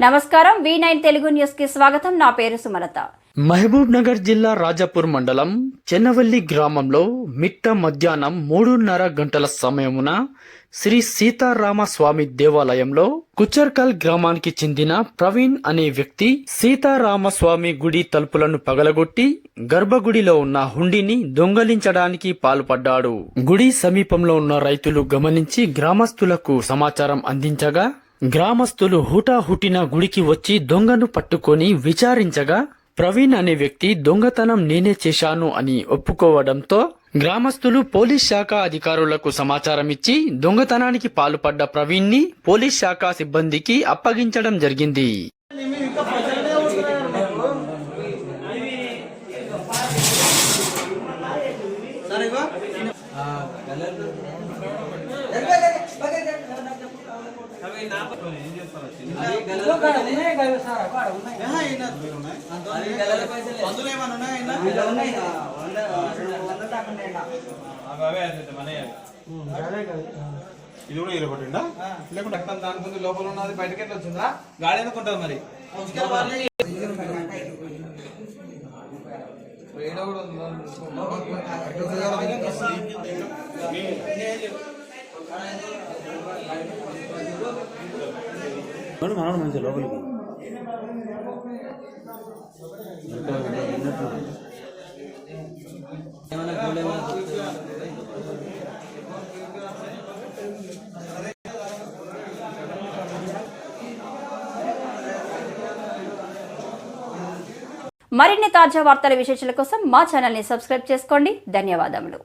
నమస్కారం V nine Telugu న్యూస్కి స్వాగతం. నా పేరు సుమలత. మహబూబ్ నగర్ జిల్లా రాజాపూర్ మండలం చెన్నవల్లి గ్రామంలో మిట్ట మధ్యాహ్నం మూడున్నర గంటల సమయమున శ్రీ సీతారామ స్వామి దేవాలయంలో కుచర్కల్ గ్రామానికి చెందిన ప్రవీణ్ అనే వ్యక్తి సీతారామ స్వామి గుడి తలుపులను పగలగొట్టి గర్భగుడిలో ఉన్న హుండీని దొంగలించడానికి పాల్పడ్డాడు. గుడి సమీపంలో ఉన్న రైతులు గమనించి గ్రామస్తులకు సమాచారం అందించగా గ్రామస్తులు హుటాహుటిన గుడికి వచ్చి దొంగను పట్టుకొని విచారించగా ప్రవీణ్ అనే వ్యక్తి దొంగతనం నేనే చేశాను అని ఒప్పుకోవడంతో గ్రామస్తులు పోలీస్ శాఖ అధికారులకు సమాచారం ఇచ్చి దొంగతనానికి పాల్పడ్డ ప్రవీణ్ని పోలీస్ శాఖ సిబ్బందికి అప్పగించడం జరిగింది. ఇది కూడా ఇరగొట్టిండా లేకుంటే అక్కడ దాని ముందు లోపల ఉన్నది బయటకి ఎట్లా వచ్చిందా గాడి ఎందుకు ఉంటుంది మరి? ఏడో కూడా మరిన్ని తాజా వార్తల విశేషాల కోసం మా ఛానల్ని సబ్స్క్రైబ్ చేసుకోండి. ధన్యవాదములు.